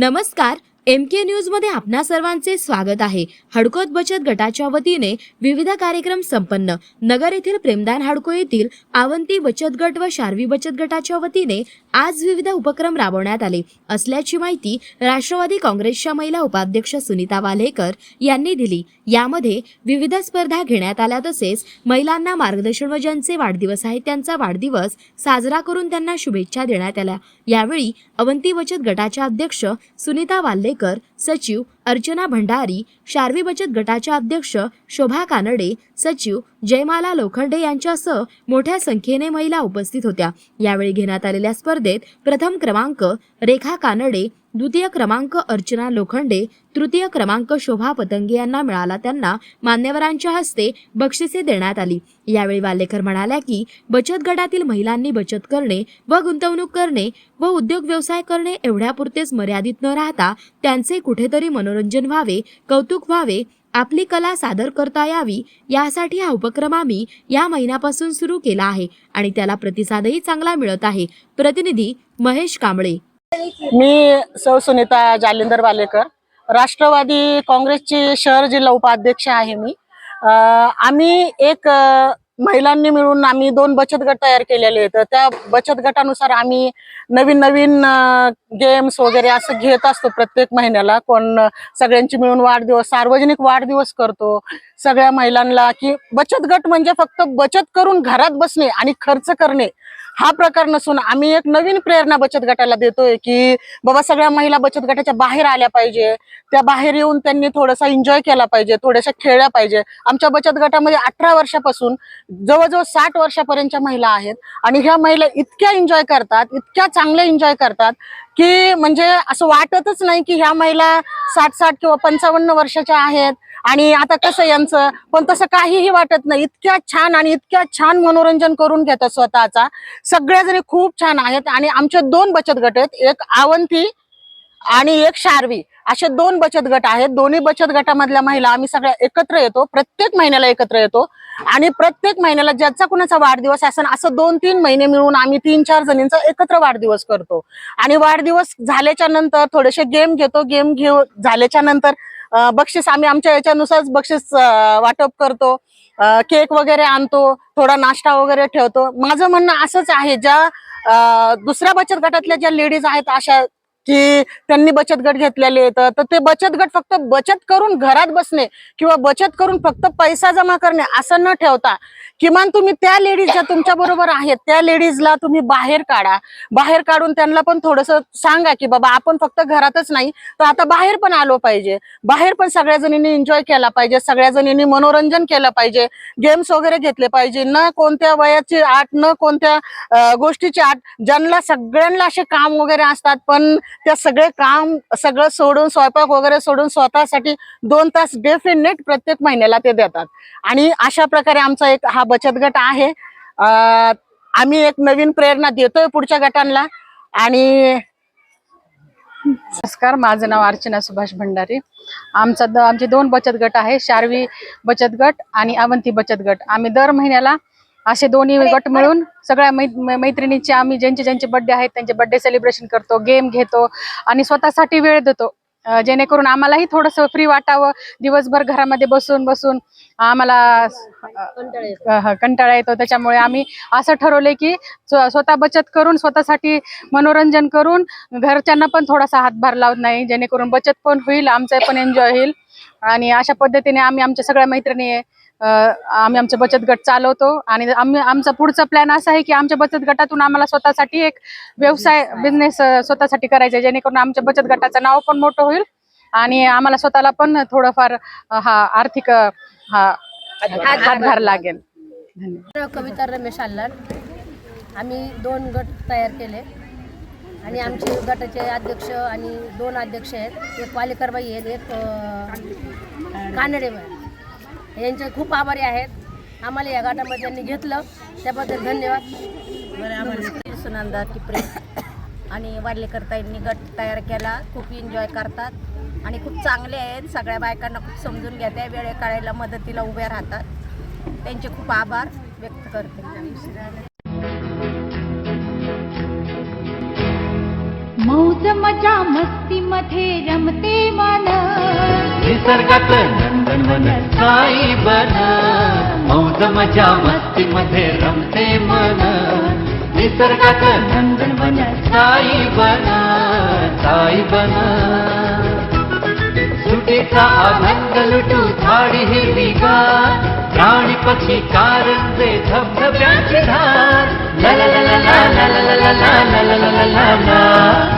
नमस्कार एम के न्यूजमध्ये आपणा सर्वांचे स्वागत आहे. हडकोत बचत गटाच्या वतीने विविध कार्यक्रम संपन्न. नगर येथील प्रेमदान हाडको येथील आवंती बचत गट व शार्वी बचत गटाच्या वतीने आज विविध उपक्रम राबवण्यात आले. असल्याची माहिती राष्ट्रवादी काँग्रेसच्या महिला उपाध्यक्ष सुनीता वाल्हेकर यांनी दिली. यामध्ये विविध स्पर्धा घेण्यात आल्या तसेच महिलांना मार्गदर्शन व ज्यांचे वाढदिवस आहेत त्यांचा वाढदिवस साजरा करून त्यांना शुभेच्छा देण्यात आल्या. यावेळी अवंती बचत गटाच्या अध्यक्ष सुनीता वाल्लेकर सचिव अर्चना भंडारी शार्वी बचत गटाच्या अध्यक्ष शोभा कानडे सचिव जयमाला लोखंडे यांच्यासह मोठ्या संख्येने महिला उपस्थित होत्या. यावेळी घेण्यात आलेल्या स्पर्धेत प्रथम क्रमांक रेखा कानडे द्वितीय क्रमांक अर्चना लोखंडे तृतीय क्रमांक शोभा पतंगे यांना मिळाला. त्यांना मान्यवरांच्या हस्ते बक्षिसे देण्यात आली. यावेळी वालेकर म्हणाल्या की बचत गटातील महिलांनी बचत करणे व गुंतवणूक करणे व उद्योग व्यवसाय करणे एवढ्यापुरतेच मर्यादित न राहता त्यांचे कुठेतरी मनोरंजन व्हावे कौतुक व्हावे आपली कला सादर करता यावी यासाठी हा उपक्रम आम्ही या महिन्यापासून सुरू केला आहे आणि त्याला प्रतिसादही चांगला मिळत आहे. प्रतिनिधी महेश कांबळे. मी सौ सुनीता जालिंदर वालेकर राष्ट्रवादी काँग्रेसची शहर जिल्हा उपाध्यक्ष आहे मी. आम्ही एक महिलांनी मिळून आम्ही दोन बचत गट तयार केलेले आहेत. त्या बचत गटानुसार आम्ही नवीन नवीन गेम्स वगैरे असं घेत असतो प्रत्येक महिन्याला. कोण सगळ्यांची मिळून वाढदिवस सार्वजनिक वाढदिवस करतो. सगळ्या महिलांना की बचत गट म्हणजे फक्त बचत करून घरात बसणे आणि खर्च करणे. हा प्रकार नसून आम्ही एक नवीन प्रेरणा बचत गटाला देतोय की बाबा सगळ्या महिला बचत गटाच्या बाहेर आल्या पाहिजे. त्या बाहेर येऊन त्यांनी थोडासा एन्जॉय केला पाहिजे थोड्याशा खेळल्या पाहिजे. आमच्या बचत गटामध्ये अठरा वर्षापासून जवळजवळ साठ वर्षापर्यंतच्या महिला आहेत आणि ह्या महिला इतक्या एन्जॉय करतात इतक्या चांगल्या एन्जॉय करतात की म्हणजे असं वाटतच नाही की ह्या महिला साठ साठ किंवा पंचावन्न वर्षाच्या आहेत. आणि आता कसं यांचं? पण तसं काहीही वाटत नाही. इतक्या छान आणि इतक्या छान मनोरंजन करून घेतात स्वतःचा. सगळ्याजणी खूप छान आहेत आणि आमचे दोन बचत गट आहेत. एक आवंती आणि एक शारवी. असे दोन बचत गट आहेत. दोन्ही बचत गटामधल्या महिला आम्ही सगळ्या एकत्र येतो. प्रत्येक महिन्याला एकत्र येतो. आणि प्रत्येक महिन्याला ज्याचा कुणाचा वाढदिवस असेल असं दोन तीन महिने मिळून आम्ही तीन चार जणींचा एकत्र वाढदिवस करतो. आणि वाढदिवस झाल्याच्यानंतर थोडेसे गेम घेतो. गेम घेऊ झाल्याच्यानंतर बक्षीस आम्ही आमच्या याच्यानुसार बक्षीस वाटप करतो. केक वगैरे आणतो थोडा नाश्ता वगैरे ठेवतो. माझं म्हणणं असंच आहे ज्या दुसऱ्या बचत गटातल्या ज्या लेडीज आहेत अशा की त्यांनी बचत गट घेतलेले आहेत. तर ते बचत गट फक्त बचत करून घरात बसणे किंवा बचत करून फक्त पैसा जमा करणे असं न ठेवता किमान तुम्ही त्या लेडीज ज्या तुमच्या बरोबर आहेत त्या लेडीजला तुम्ही बाहेर काढा. बाहेर काढून त्यांना पण थोडस सांगा की बाबा आपण फक्त घरातच नाही तर आता बाहेर पण आलो पाहिजे. बाहेर पण सगळ्या जणींनी एन्जॉय केला पाहिजे सगळ्या जणींनी मनोरंजन केलं पाहिजे गेम्स वगैरे घेतले पाहिजे. न कोणत्या वयाची आठ न कोणत्या गोष्टीची आठ ज्यांना सगळ्यांना असे काम वगैरे असतात पण त्या सगळे काम सगळं सोडून स्वयंपाक वगैरे सोडून स्वतःसाठी दोन तास डेफिनेट प्रत्येक महिन्याला ते देतात. आणि अशा प्रकारे आमचा एक हा बचत गट आहे. आम्ही एक नवीन प्रेरणा देतोय पुढच्या गटांना. आणि नमस्कार माझं नाव अर्चना सुभाष भंडारे. आमचा द आमचे दोन बचत गट आहे शारवी बचत गट आणि अवंती बचत गट. आम्ही दर महिन्याला असे दोन्ही गट मिळून सगळ्या मै मैत्रिणींचे आम्ही ज्यांचे ज्यांचे बर्थडे आहेत त्यांचे बर्थडे सेलिब्रेशन करतो गेम घेतो आणि स्वतःसाठी वेळ देतो. जेणेकरून आम्हालाही थोडंसं फ्री वाटावं. दिवसभर घरामध्ये बसून बसून आम्हाला कंटाळा येतो. त्याच्यामुळे आम्ही असं ठरवलंय की स्व- स्वतः बचत करून स्वतःसाठी मनोरंजन करून घरच्यांना पण थोडासा हातभार लावत नाही. जेणेकरून बचत पण होईल आमचं पण एन्जॉय होईल. आणि अशा पद्धतीने आम्ही आमच्या सगळ्या मैत्रिणी आम्ही आमचा बचत गट चालवतो आणि आम्ही आमचा पुढचा प्लॅन असा आहे की आमच्या बचत गटातून आम्हाला स्वतःसाठी एक व्यवसाय बिझनेस स्वतःसाठी करायचा आहे जेणेकरून आमच्या बचत गटाचं नाव पण मोठं होईल आणि आम्हाला स्वतःला पण थोडंफार हा आर्थिक हा हातभार लागेल. कविता रमेश आल्लाड आम्ही दोन गट तयार केले आणि आमचे गटाचे अध्यक्ष आणि दोन अध्यक्ष आहेत. एक वालेकरबाई आहेत एक अं, कानडेबाई. यांचे खूप आभारी आहेत. आम्हाला या गटामध्ये त्यांनी घेतलं. त्याबद्दल धन्यवाद. सुनंदा टिपरे आणि वारलेकर ताईंनी गट तयार केला. खूप एन्जॉय करतात. आणि खूप चांगले आहेत. सगळ्या बायकांना खूप समजून घेत्या वेळे काढायला मदतीला उभ्या राहतात. त्यांचे खूप आभार व्यक्त करते. मौज मजा मस्ती मध्ये रमते मन निसर्गात नंदनवन साई बन मौज मजा मस्ती मध्ये रमते मन निसर्गात नंदनवन साई बन साई बन सुटीचा आनंद लुटू झाडी हिरवीगार प्राणी पक्षी कारंजे धबधब्याची धार ला ला ला ला ला ला ला ला ला ला ला ला ला ला ला